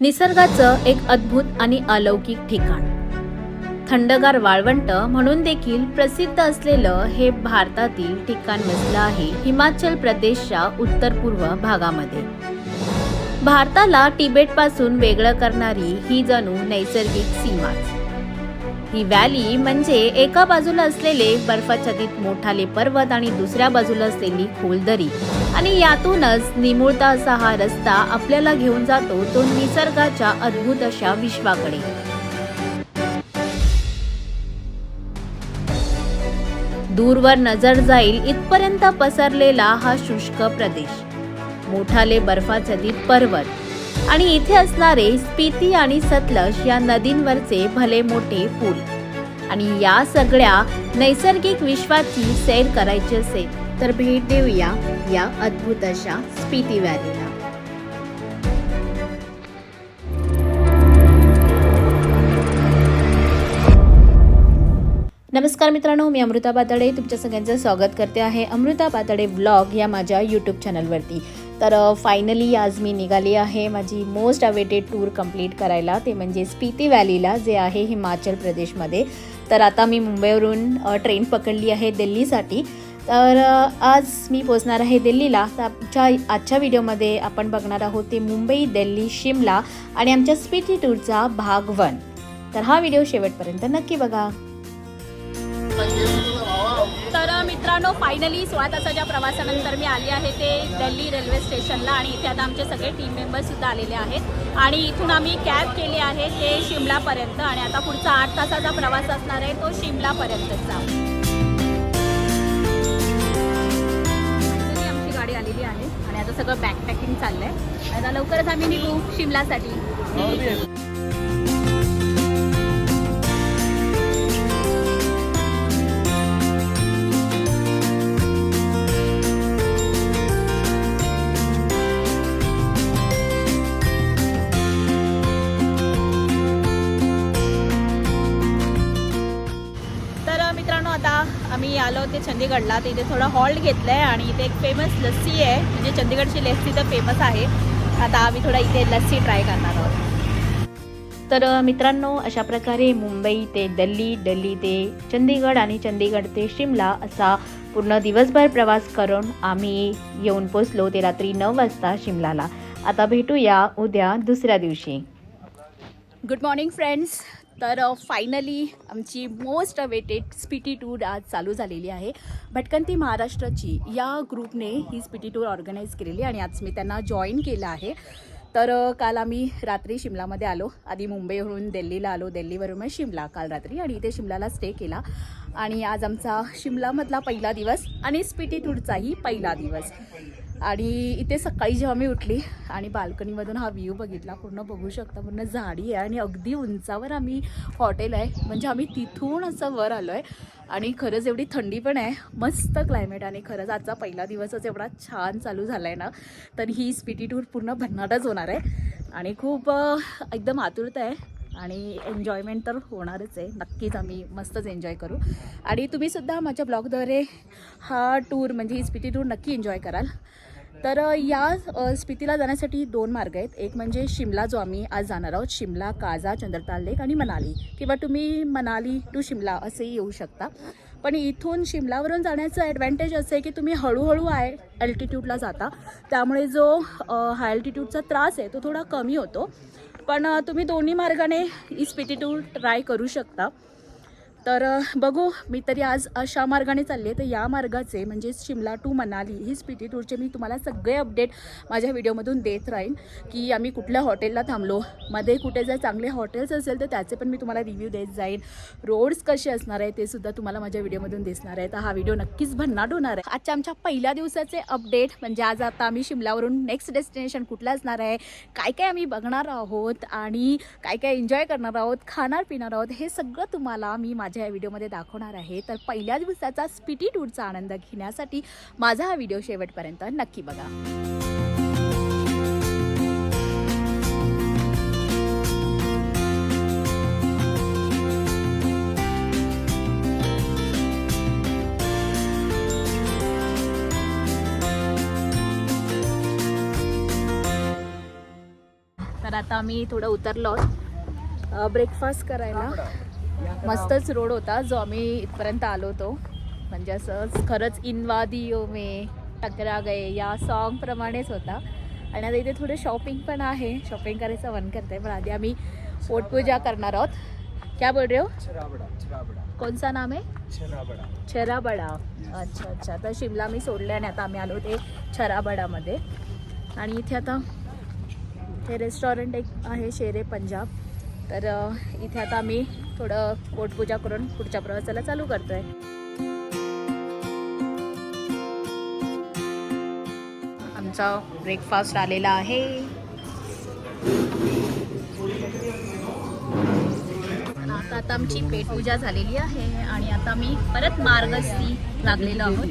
निसर्गाचं एक अद्भुत आणि अलौकिक ठिकाण. थंडगार वाळवंट म्हणून देखील प्रसिद्ध असलेलं हे भारतातील ठिकाण वसलं आहे हिमाचल प्रदेशच्या उत्तर पूर्व भागामध्ये. भारताला तिबेटपासून वेगळं करणारी ही जणू नैसर्गिक सीमाच. ही व्हॅली म्हणजे एका बाजूला असलेले बर्फाच्छादित मोठाले पर्वत आणि दुसऱ्या बाजूला असलेली खोल दरी आणि यातूनच निमुळता असा हा रस्ता आपल्याला घेऊन जातो तो निसर्गाच्या अद्भुत अशा विश्वाकडे. दूरवर नजर जाईल इथपर्यंत पसरलेला हा शुष्क प्रदेश. मोठाले बर्फाच्छादित पर्वत. आणि इथे असणारे स्पिती आणि सतलज या नदींवरचे भले मोठे पूल. आणि या सगळ्या नैसर्गिक विश्वाची सैर करायची असेल तर भेट देऊया या अद्भुत अशा स्पिती व्हॅलीला. नमस्कार मित्रांनो मी अमृता पातळे. तुमच्या सगळ्यांचं स्वागत करते आहे अमृता पातळे ब्लॉग या माझ्या यूट्यूब चॅनलवरती तर फायनली आज मी निघाली आहे माझी मोस्ट अवेटेड टूर कंप्लीट करायला. ते म्हणजे स्पिती व्हॅलीला जे आहे हिमाचल प्रदेशमध्ये. तर आता मी मुंबईवरून ट्रेन पकडली आहे दिल्लीसाठी. तर आज मी पोचणार आहे दिल्लीला. तर आमच्या आजच्या व्हिडिओमध्ये आपण बघणार आहोत ते मुंबई दिल्ली शिमला आणि आमच्या स्पिटी टूरचा भाग वन तर हा व्हिडिओ शेवटपर्यंत नक्की बघा. तर मित्रांनो फायनली सोळा तासाच्या प्रवासानंतर मी आली आहे ते दिल्ली रेल्वे स्टेशनला आणि इथे आता आमचे सगळे टीम मेंबर्ससुद्धा आलेले आहेत. आणि इथून आम्ही कॅब केली आहे ते शिमलापर्यंत आणि आता पुढचा आठ तासाचा प्रवास असणार आहे तो शिमलापर्यंतचा. आमची गाडी आलेली आहे आणि आता सगळं बॅकपॅकिंग चाललं आहे आता लवकरच आम्ही निघू शिमलासाठी. हो, इथे चंदीगडला. तर इथे थोडा हॉल्ट घेतला आहे आणि इथे एक फेमस लस्सी आहे. म्हणजे चंदीगडची लस्सी तर फेमस आहे. आता आम्ही थोडा इथे लस्सी ट्राय करणार आहोत. तर मित्रांनो अशा प्रकारे मुंबई ते दिल्ली दिल्ली ते चंदीगड आणि चंदीगड ते शिमला असा पूर्ण दिवसभर प्रवास करून आम्ही येऊन पोचलो ते रात्री नऊ वाजता शिमलाला. आता भेटूया उद्या दुसऱ्या दिवशी. गुड मॉर्निंग फ्रेंड्स तर फायनली आमची मोस्ट अवेटेड स्पिटी टूर आज चालू झालेली आहे. भटकंती महाराष्ट्राची या ग्रुपने ही स्पिटी टूर ऑर्गनाईज केलेली आणि आज मी त्यांना जॉईन केलं आहे. तर काल आम्ही रात्री शिमलामध्ये आलो. आधी मुंबईवरून दिल्लीला आलो. दिल्लीवरून मग शिमला काल रात्री आणि इथे शिमलाला स्टे केला. आणि आज आमचा शिमलामधला पहिला दिवस आणि स्पिटी टूरचाही पहिला दिवस. आणि इथे सकाळी जेव्हा मी उठली आणि बाल्कनीमधून हा व्ह्यू बघितला पूर्ण बघू शकता पूर्ण झाडी आहे आणि अगदी उंचावर आम्ही हॉटेल आहे. म्हणजे आम्ही तिथून असं वर आलो आहे आणि खरंच एवढी थंडी पण आहे मस्त क्लायमेट आणि खरंच आजचा पहिला दिवसच एवढा छान चालू झाला आहे ना. तर ही स्पिटी टूर पूर्ण भन्नाटच होणार आहे आणि खूप एकदम आतुरता आहे आणि एन्जॉयमेंट तर होणारच आहे. नक्कीच आम्ही मस्तच एन्जॉय करू. आणि तुम्हीसुद्धा माझ्या ब्लॉगद्वारे हा टूर म्हणजे ही स्पिटी टूर नक्की एन्जॉय कराल. तर या स्पितीला जाण्यासाठी दोन मार्ग आहेत. एक म्हणजे शिमला जो आम्ही आज जाणार आहोत शिमला काजा चंद्रताल लेक आणि मनाली. किंवा तुम्ही मनाली टू शिमला असेही येऊ शकता. पण इथून शिमलावरून जाण्याचं ॲडव्हान्टेज असं आहे की तुम्ही हळूहळू आय अल्टिट्यूडला जाता. त्यामुळे जो हाय अल्टिट्यूडचा त्रास आहे तो थोडा कमी होतो. पण तुम्ही दोन्ही मार्गाने ही स्पिटी टूर ट्राय करू शकता. तर बघू मी तरी आज अशा मार्गाने चालले तर या मार्गाचे म्हणजे शिमला टू मनाली ही स्पिटी टूरचे मी तुम्हाला सगळे अपडेट माझ्या व्हिडिओमधून देत राहीन की आम्ही कुठल्या हॉटेलला थांबलो. मध्ये कुठे जर चांगले हॉटेल्स असेल तर त्याचे पण मी तुम्हाला रिव्ह्यू देत जाईन. रोड्स कसे असणार आहे ते सुद्धा तुम्हाला माझ्या व्हिडिओमधून दिसणार आहे तर हा व्हिडिओ नक्कीच भन्नाट होणार आहे. आजच्या आमच्या पहिल्या दिवसाचे अपडेट म्हणजे आज आता आम्ही शिमलावरून नेक्स्ट डेस्टिनेशन कुठलं असणार आहे काय काय आम्ही बघणार आहोत आणि काय काय एन्जॉय करणार आहोत खाणार पिणार आहोत हे सगळं तुम्हाला मी माझ्या या व्हिडिओमध्ये दाखवणार आहे. तर पहिल्या दिवसाचा स्पिटी टूरचा आनंद घेण्यासाठी माझा हा व्हिडिओ शेवटपर्यंत नक्की बघा. तर आता आम्ही थोडं उतरलो ब्रेकफास्ट करायला. मस्तच रोड होता जो आम्ही इथपर्यंत आलो होतो. म्हणजे असं खरंच इनवादियो मे टकरा गए या सॉन्ग प्रमाणेच होता. आणि आता इथे थोडं शॉपिंग पण आहे. शॉपिंग करायचं मन करते पण आधी आम्ही पोटपूजा करणार आहोत. क्या बोल रहे हो? सा नाम आहे? छराबडा. छराबडा अच्छा अच्छा. तर शिमला मी सोडले आणि आता आम्ही आलो ते छराबडामध्ये. आणि इथे आता हे रेस्टॉरंट एक आहे शेरे पंजाब. तर इथे आता आम्ही थोडं पोटपूजा करून पुढच्या प्रवासाला चालू करतोय. आमचा ब्रेकफास्ट आलेला आहे. आता आता आमची पेटपूजा झालेली आहे आणि आता मी परत मार्गस्थी लागलेलो आहोत.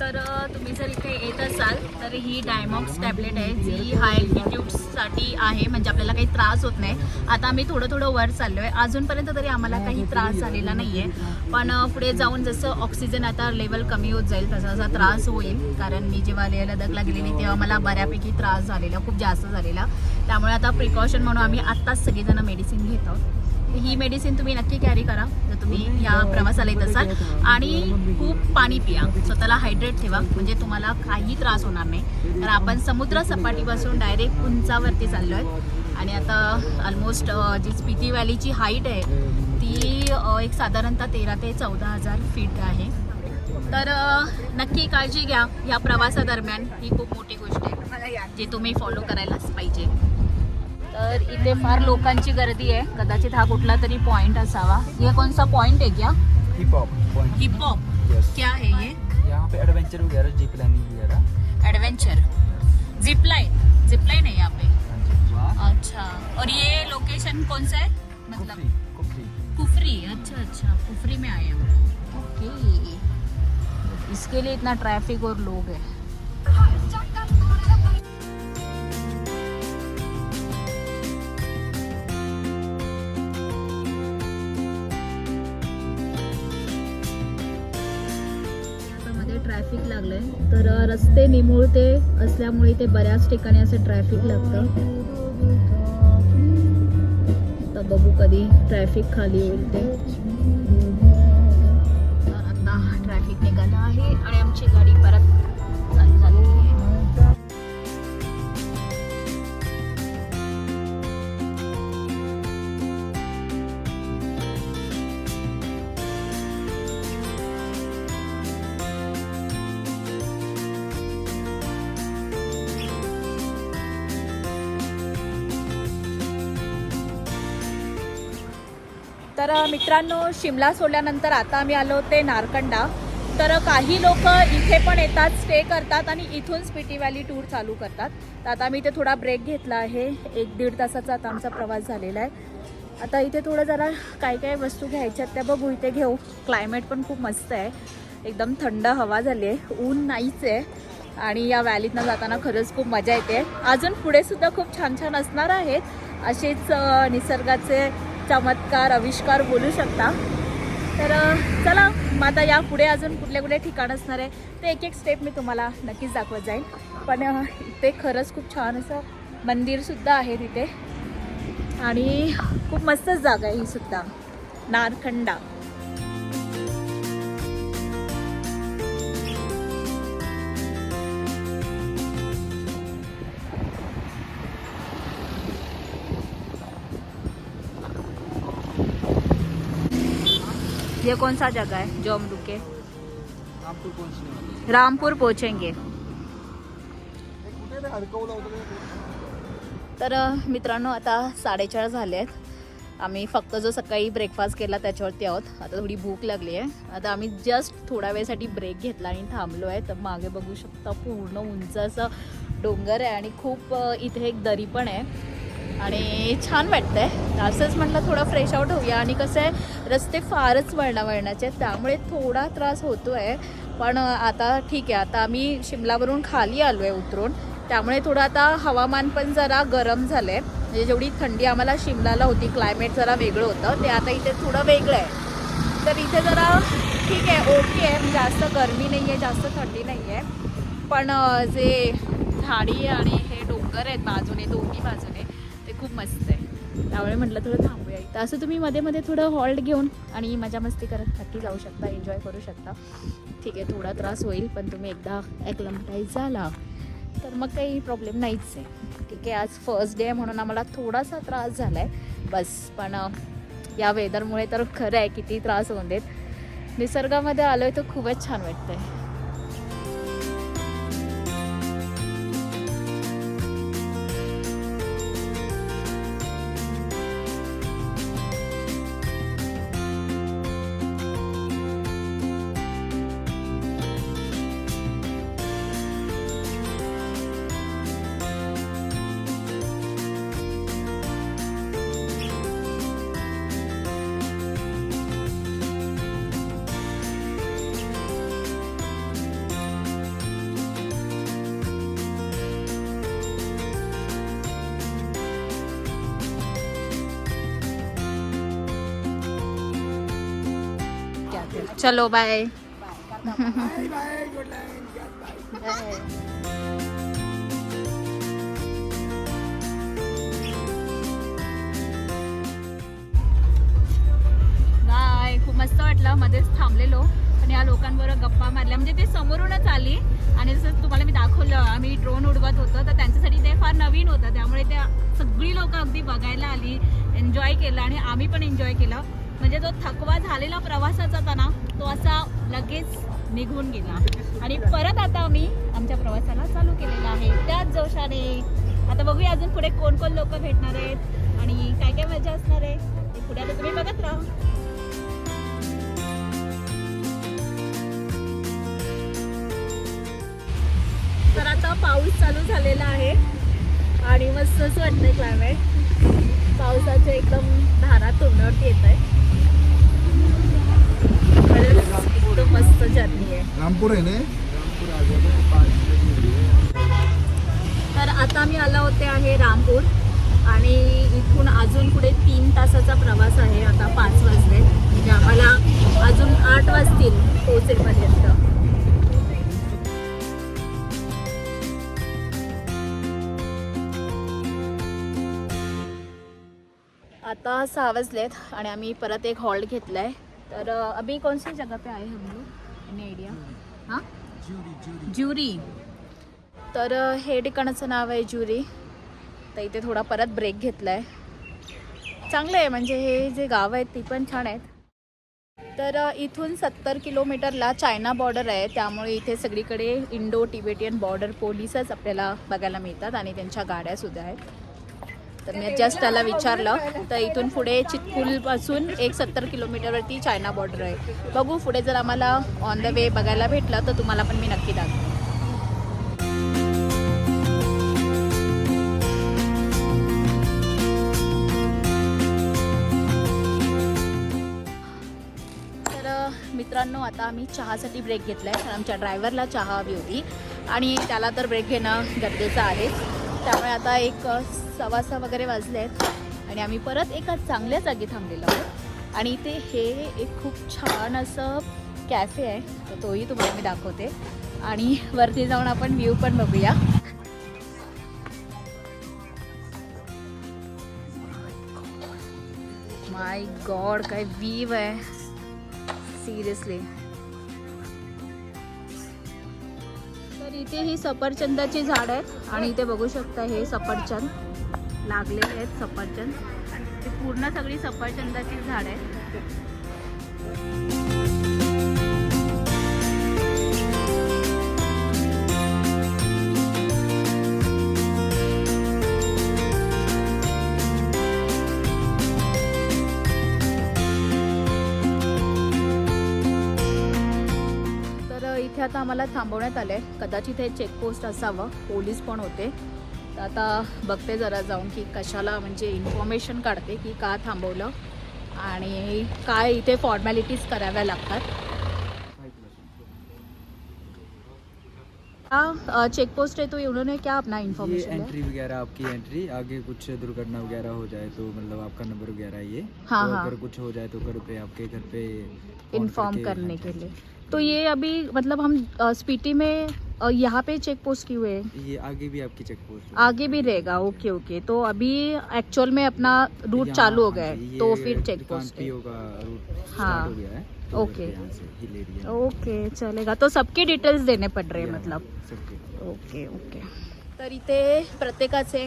तर तुम्ही जर इथे येत असाल तर ही डायमॉक्स टॅबलेट आहे. जी हाय ॲल्टिट्यूड्ससाठी आहे म्हणजे आपल्याला काही त्रास होत नाही. आता आम्ही थोडं थोडं वर चाललो आहे अजूनपर्यंत तरी आम्हाला काही त्रास झालेला नाही आहे पण पुढे जाऊन जसं ऑक्सिजन आता लेवल कमी होत जाईल तसा असा त्रास होईल. कारण मी जेव्हा लेह लडाखला गेलेली तेव्हा मला बऱ्यापैकी त्रास झालेला खूप जास्त झालेला. त्यामुळे आता प्रिकॉशन म्हणून आम्ही आत्ताच सगळेजण मेडिसिन घेत आहोत. ही मेडिसिन तुम्ही नक्की कॅरी करा. जर तुम्ही या प्रवासाला येत असाल आणि खूप पाणी पिया. स्वतःला हायड्रेट ठेवा. म्हणजे तुम्हाला काही त्रास होणार नाही. तर आपण समुद्र सपाटीपासून डायरेक्ट उंचावरती चाललो आहे आणि आता ऑलमोस्ट जी स्पिती व्हॅलीची हाईट आहे ती एक साधारणतः तेरा ते चौदा हजार फीट आहे. तर नक्की काळजी घ्या. या प्रवासादरम्यान ही खूप मोठी गोष्ट आहे. जी तुम्ही फॉलो करायलाच पाहिजे. तर इथे फार लोकांची गर्दी आहे. कदाचित हा कुठला तरी पॉइंट असावा. ये कौन सा पॉइंट है क्या? हिप हॉप हिप हॉप क्या है? ये यहाँ पे एडवेंचर वगैरह जीप लाइनिंग वगैरह adventure zip line zip line है यहाँ पे. हाँ अच्छा. और ये लोकेशन कौन सा है? मतलब कुफरी कुफरी. कुफरी. अच्छा अच्छा. कुफरी में आए हम ओके इसके लिए इतना ट्रैफ़िक और लोग है. ट्रॅफिक ट्रॅफिक लागलंय. तर रस्ते निमुळते असल्यामुळे ते बऱ्याच ठिकाणी असं ट्रॅफिक लागतं. तर बघू कधी ट्रॅफिक खाली होईल ते. तर मित्रांनो शिमला सोडल्यानंतर आता आम्ही आलो ते नारकंडा. तर काही लोक इथे पण येतात स्टे करतात आणि इथून स्पिटी व्हॅली टूर चालू करतात. तर आता आम्ही इथे थोडा ब्रेक घेतला आहे. एक दीड तासाचा आता आमचा प्रवास झालेला आहे. आता इथे थोडं जरा काय काय वस्तू घ्यायच्यात त्या बघू. इथे घेऊ. क्लायमेट पण खूप मस्त आहे. एकदम थंड हवा झाली आहे. ऊन नाहीच आहे. आणि या व्हॅलीतनं जाताना खरंच खूप मजा येते. अजून पुढे सुद्धा खूप छान छान असणार आहेत असेच निसर्गाचे चमत्कार आविष्कार बोलू शकता. तर चला मग आता या पुढे अजून कुठले कुठले ठिकाण असणार आहे ते एक एक स्टेप मी तुम्हाला नक्कीच दाखवत जाईन. पण ते खरंच खूप छान असं मंदिरसुद्धा आहे तिथे. आणि खूप मस्तच जागा आहे ही सुद्धा. नारखंडा. ये कौन सा जगह है जो हम रुके? आपको पहुंचने रामपूर पोहोचेंगे। तर मित्रांनो आता साडेचार झाले आहेत. आम्ही फक्त जो सकाळी ब्रेकफास्ट केला त्याच्यावरती आहोत. आता थोडी भूक लागली आहे. आता आम्ही जस्ट थोड्या वेळसाठी ब्रेक घेतला आणि थांबलो आहे. तर मागे बघू शकता पूर्ण उंच असं डोंगर आहे आणि खूप इथे एक दरी पण आहे. आणि छान वाटतंय. असंच म्हटलं थोडं फ्रेश आउट होऊया. आणि कसं आहे रस्ते फारच वळणा वळणाचे आहेत. त्यामुळे थोडा त्रास होतो आहे पण आता ठीक आहे. आता आम्ही शिमलावरून खाली आलो आहे उतरून. त्यामुळे थोडं आता हवामान पण जरा गरम झालं आहे म्हणजे जेवढी थंडी आम्हाला शिमलाला होती क्लायमेट जरा वेगळं होतं. ते आता इथे थोडं वेगळं आहे. तर इथे जरा ठीक आहे ओके आहे. म्हणजे जास्त गरमी नाही आहे जास्त थंडी नाही आहे पण जे झाडी आणि हे डोंगर आहेत बाजूने दोन्ही बाजूने खूप मस्त आहे. त्यामुळे म्हटलं थोडं थांबूया इथं. असं तुम्ही मध्ये मध्ये थोडं हॉल्ट घेऊन आणि मजा मस्ती करत नक्की जाऊ शकता एन्जॉय करू शकता. ठीक आहे थोडा त्रास होईल पण तुम्ही एकदा ॲक्लमटाईज झाला तर मग काही प्रॉब्लेम नाहीच आहे. ठीक आहे आज फर्स्ट डे आहे म्हणून आम्हाला थोडासा त्रास झाला आहे बस पण या वेदरमुळे तर खरं आहे किती त्रास होऊन देत. निसर्गामध्ये आलो आहे तर खूपच छान वाटतं आहे चलो बाय बाय खूप मस्त वाटलं. मध्येच थांबलेलो. पण या लोकांबरोबर गप्पा मारल्या. म्हणजे ते समोरूनच आली. आणि जसं तुम्हाला मी दाखवलं आम्ही ड्रोन उडवत होतो. तर त्यांच्यासाठी ते फार नवीन होतं. त्यामुळे त्या सगळी लोक अगदी बघायला आली एन्जॉय केलं आणि आम्ही पण एन्जॉय केलं. म्हणजे जो थकवा झालेला प्रवासाचा होता ना तो असा लगेच निघून गेला. आणि परत आता आम्ही आमच्या प्रवासाला चालू केलेला आहे. त्याच जोशाने. आता बघूया अजून पुढे कोण कोण लोक भेटणार आहेत आणि काय काय मजा असणार आहे. ते पुढे आता तुम्ही बघत राहा. तर आता पाऊस चालू झालेला आहे आणि मस्त असं वाटतंय क्लायमेट पावसाच्या एकदम धारा तोंडावरती येत आहे. रामपूर आहे ना? तर आता मी आला होते आहे रामपूर आणि इथून अजून पुढे तीन तासाचा प्रवास आहे आता पाच वाजले. म्हणजे आम्हाला अजून आठ वाजतील पोहोचेपर्यंत. आता सहा वाजलेत आणि आम्ही परत एक हॉल्ट घेतला आहे तर अ, अभी कौन सी पे आहे हम लोग? एनी आयडिया हां ज्युरी तर हे ठिकाणाचं नाव आहे ज्युरी तर इथे थोडा परत ब्रेक घेतला आहे चांगलं आहे म्हणजे हे जे गाव आहेत ती पण छान आहेत. तर इथून सत्तर किलोमीटरला चायना बॉर्डर आहे. त्यामुळे इथे सगळीकडे इंडो टिबेटियन बॉर्डर पोलिसच आपल्याला बघायला मिळतात आणि त्यांच्या गाड्यासुद्धा आहेत. तर मी जस्ट त्याला विचारलं तर इथून पुढे चितपूलपासून एक सत्तर किलोमीटरवरती चायना बॉर्डर आहे. बघू पुढे जर आम्हाला ऑन द वे बघायला भेटलं तर तुम्हाला पण मी नक्की दाखवेन. तर मित्रांनो आता आम्ही चहासाठी ब्रेक घेतला आहे कारण आमच्या ड्रायव्हरला चहा हवी होती. आणि त्याला तर ब्रेक घेणं गरजेचं आहे. त्यामुळे आता एक अ, सहा वगैरे वाजले आहेत. आणि आम्ही परत एका चांगल्या जागी थांबलेलो आहोत. आणि इथे हे एक खूप छान असं कॅफे आहे. तर तोही तुम्हाला मी दाखवते. आणि वरती जाऊन आपण व्ह्यू पण बघूया. माय गॉड काय व्ह्यू आहे. सिरियसली तर इथे ही सफरचंदाची झाड आहेत. आणि इथे बघू शकता हे सफरचंद लागलेले आहेत सफरचंद. ते पूर्ण सगळी सफरचंदाची झाड आहेत. इथे आता आम्हाला थांबवण्यात आलं आहे कदाचित हे चेकपोस्ट असावं. पोलीस पण होते. तर आता बघते जरा जाऊन की कशाला म्हणजे इन्फॉर्मेशन काढते की का थांबवलं आणि काय इथे फॉर्मॅलिटीज कराव्या लागतात. हा चेकपोस्ट है तो उन्होंने क्या अपना इन्फॉर्मेशन एंट्री वगैरह आपकी एंट्री आगे कुछ दुर्घटना वगैरह हो जाए तो मतलब आपका नंबर वगैरह ये। हाँ, तो हाँ। अगर कुछ हो जाए तो घर पे आपके घर पे इन्फॉर्म करने हाँ के लिए। तो ये अभी मतलब हम स्पीटी में यहाँ पे चेक पोस्ट की हुए ये आगे भी आपकी चेक पोस्ट आगे भी रहेगा ओके ओके तो अभी एक्चुअल में अपना रूट चालू हो हाँ गया है तो फिर चेक पोस्ट है रूट हाँ, हो। गया है तो ओके। ओके चलेगा। तो सबके डिटेल्स देने पड़ रहे हैं मतलब। ओके. ओके तर इथे प्रत्येकाचे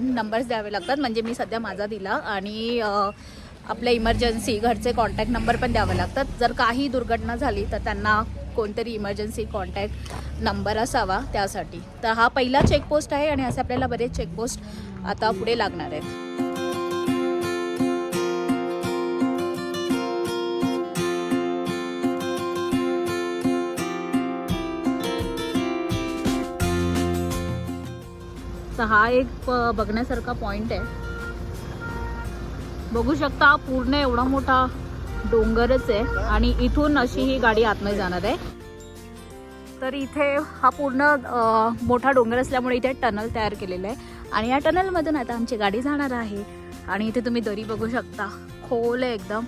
नंबर्स द्यावे लागतात. म्हणजे मी सध्या माझा दिला आणि आपल्या इमर्जन्सी घरचे कॉन्टॅक्ट नंबर पण द्यावे लागतात. जर काही दुर्घटना झाली तर त्यांना कोणतरी इमर्जन्सी कॉन्टॅक्ट नंबर असावा त्यासाठी. तर हा पहिला चेकपोस्ट आहे आणि असे आपल्याला बरेच चेकपोस्ट आता पुढे लागणार आहेत. तर हा एक बघण्यासारखा पॉइंट आहे. बघू शकता पूर्ण एवढा मोठा डोंगरच आहे आणि इथून अशी ही गाडी आतमध्ये जाणार आहे. तर इथे हा पूर्ण मोठा डोंगर असल्यामुळे इथे टनल तयार केलेला आहे. आणि या टनलमधून आता आमची गाडी जाणार आहे. आणि इथे तुम्ही दरी बघू शकता. खोल आहे एकदम.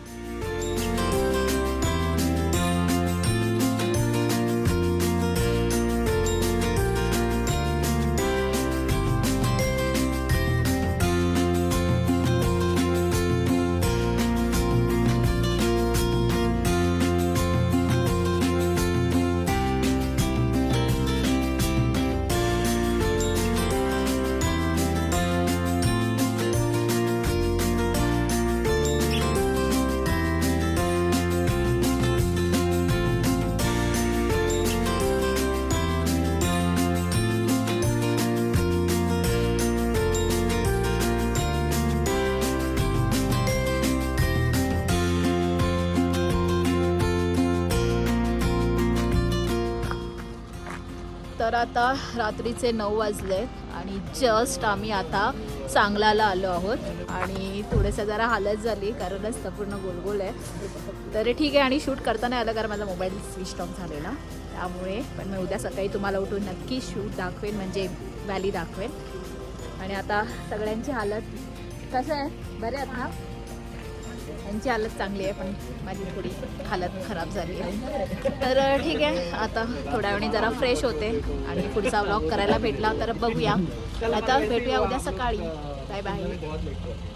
आता रात्रीचे नऊ वाजले आणि जस्ट आम्ही आता सांगलाला आलो आहोत. आणि थोडंसं जरा हालत झाली कारण रस्ता पूर्ण गोलगोल आहे. तर ठीक आहे आणि शूट करता नाही आलं कारण माझा मोबाईल स्विच ऑफ झालेला. त्यामुळे पण मी उद्या सकाळी तुम्हाला उठून नक्की शूट दाखवेन म्हणजे व्हॅली दाखवेन. आणि आता सगळ्यांची हालत कसं आहे? बरे आहेत ना? त्यांची हालत चांगली आहे पण माझी थोडी हालत खराब झाली आहे. तर ठीक आहे. आता थोड्या वेळाने जरा फ्रेश होते आणि पुढचा व्लॉग करायला भेटला तर बघूया. आता भेटूया उद्या सकाळी. Bye bye